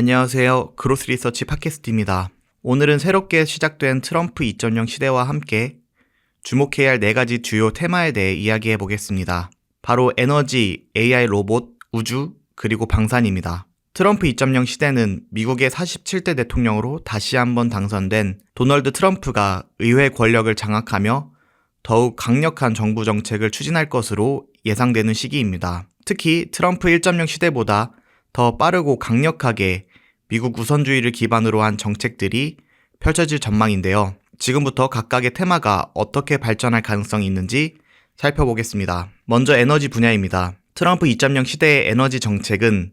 안녕하세요. 그로스 리서치 팟캐스트입니다. 오늘은 새롭게 시작된 트럼프 2.0 시대와 함께 주목해야 할 네 가지 주요 테마에 대해 이야기해 보겠습니다. 바로 에너지, AI 로봇, 우주, 그리고 방산입니다. 트럼프 2.0 시대는 미국의 47대 대통령으로 다시 한번 당선된 도널드 트럼프가 의회 권력을 장악하며 더욱 강력한 정부 정책을 추진할 것으로 예상되는 시기입니다. 특히 트럼프 1.0 시대보다 더 빠르고 강력하게 미국 우선주의를 기반으로 한 정책들이 펼쳐질 전망인데요. 지금부터 각각의 테마가 어떻게 발전할 가능성이 있는지 살펴보겠습니다. 먼저 에너지 분야입니다. 트럼프 2.0 시대의 에너지 정책은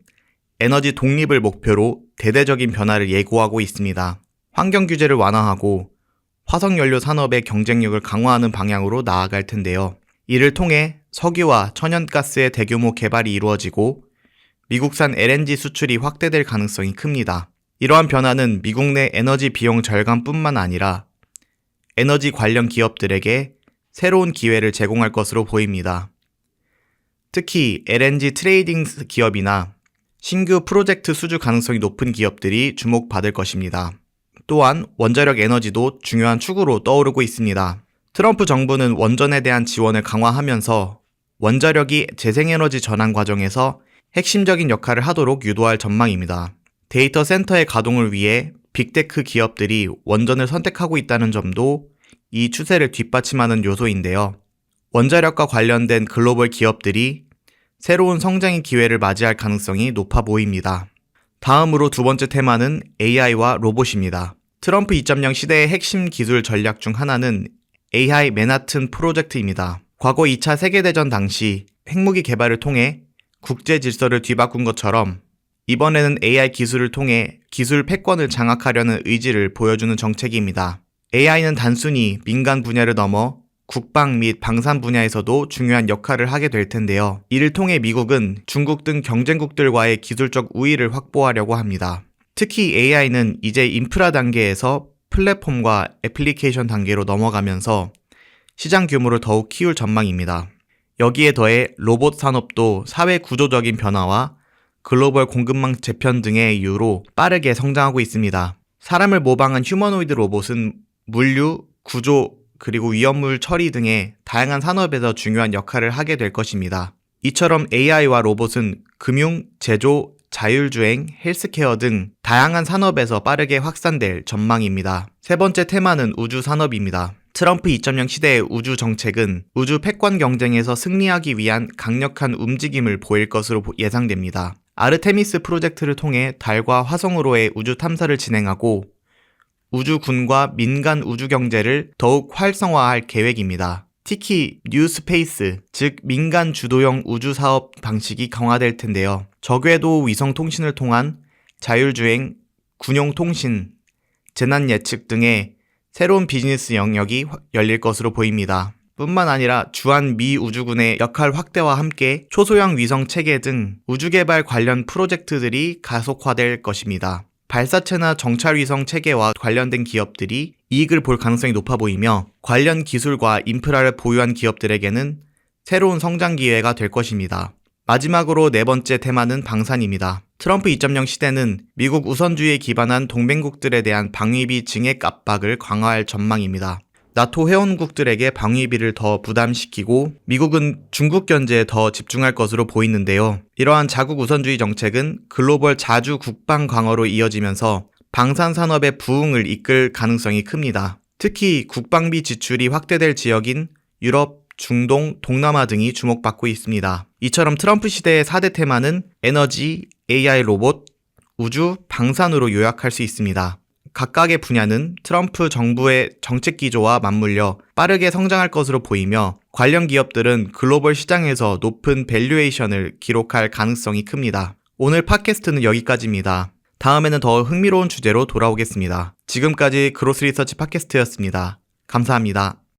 에너지 독립을 목표로 대대적인 변화를 예고하고 있습니다. 환경 규제를 완화하고 화석연료 산업의 경쟁력을 강화하는 방향으로 나아갈 텐데요. 이를 통해 석유와 천연가스의 대규모 개발이 이루어지고 미국산 LNG 수출이 확대될 가능성이 큽니다. 이러한 변화는 미국 내 에너지 비용 절감뿐만 아니라 에너지 관련 기업들에게 새로운 기회를 제공할 것으로 보입니다. 특히 LNG 트레이딩 기업이나 신규 프로젝트 수주 가능성이 높은 기업들이 주목받을 것입니다. 또한 원자력 에너지도 중요한 축으로 떠오르고 있습니다. 트럼프 정부는 원전에 대한 지원을 강화하면서 원자력이 재생에너지 전환 과정에서 핵심적인 역할을 하도록 유도할 전망입니다. 데이터 센터의 가동을 위해 빅테크 기업들이 원전을 선택하고 있다는 점도 이 추세를 뒷받침하는 요소인데요. 원자력과 관련된 글로벌 기업들이 새로운 성장의 기회를 맞이할 가능성이 높아 보입니다. 다음으로 두 번째 테마는 AI와 로봇입니다. 트럼프 2.0 시대의 핵심 기술 전략 중 하나는 AI 맨하튼 프로젝트입니다. 과거 2차 세계대전 당시 핵무기 개발을 통해 국제 질서를 뒤바꾼 것처럼 이번에는 AI 기술을 통해 기술 패권을 장악하려는 의지를 보여주는 정책입니다. AI는 단순히 민간 분야를 넘어 국방 및 방산 분야에서도 중요한 역할을 하게 될 텐데요. 이를 통해 미국은 중국 등 경쟁국들과의 기술적 우위를 확보하려고 합니다. 특히 AI는 이제 인프라 단계에서 플랫폼과 애플리케이션 단계로 넘어가면서 시장 규모를 더욱 키울 전망입니다. 여기에 더해 로봇 산업도 사회 구조적인 변화와 글로벌 공급망 재편 등의 이유로 빠르게 성장하고 있습니다. 사람을 모방한 휴머노이드 로봇은 물류, 구조, 그리고 위험물 처리 등의 다양한 산업에서 중요한 역할을 하게 될 것입니다. 이처럼 AI와 로봇은 금융, 제조, 자율주행, 헬스케어 등 다양한 산업에서 빠르게 확산될 전망입니다. 세 번째 테마는 우주 산업입니다. 트럼프 2.0 시대의 우주 정책은 우주 패권 경쟁에서 승리하기 위한 강력한 움직임을 보일 것으로 예상됩니다. 아르테미스 프로젝트를 통해 달과 화성으로의 우주 탐사를 진행하고 우주군과 민간 우주 경제를 더욱 활성화할 계획입니다. 특히 뉴스페이스, 즉 민간 주도형 우주 사업 방식이 강화될 텐데요. 저궤도 위성 통신을 통한 자율주행, 군용 통신, 재난 예측 등의 새로운 비즈니스 영역이 열릴 것으로 보입니다. 뿐만 아니라 주한 미 우주군의 역할 확대와 함께 초소형 위성 체계 등 우주 개발 관련 프로젝트들이 가속화될 것입니다. 발사체나 정찰 위성 체계와 관련된 기업들이 이익을 볼 가능성이 높아 보이며 관련 기술과 인프라를 보유한 기업들에게는 새로운 성장 기회가 될 것입니다. 마지막으로 네 번째 테마는 방산입니다. 트럼프 2.0 시대는 미국 우선주의에 기반한 동맹국들에 대한 방위비 증액 압박을 강화할 전망입니다. 나토 회원국들에게 방위비를 더 부담시키고 미국은 중국 견제에 더 집중할 것으로 보이는데요. 이러한 자국 우선주의 정책은 글로벌 자주 국방 강화로 이어지면서 방산 산업의 부흥을 이끌 가능성이 큽니다. 특히 국방비 지출이 확대될 지역인 유럽, 중동, 동남아 등이 주목받고 있습니다. 이처럼 트럼프 시대의 4대 테마는 에너지, AI 로봇, 우주, 방산으로 요약할 수 있습니다. 각각의 분야는 트럼프 정부의 정책 기조와 맞물려 빠르게 성장할 것으로 보이며 관련 기업들은 글로벌 시장에서 높은 밸류에이션을 기록할 가능성이 큽니다. 오늘 팟캐스트는 여기까지입니다. 다음에는 더 흥미로운 주제로 돌아오겠습니다. 지금까지 그로스 리서치 팟캐스트였습니다. 감사합니다.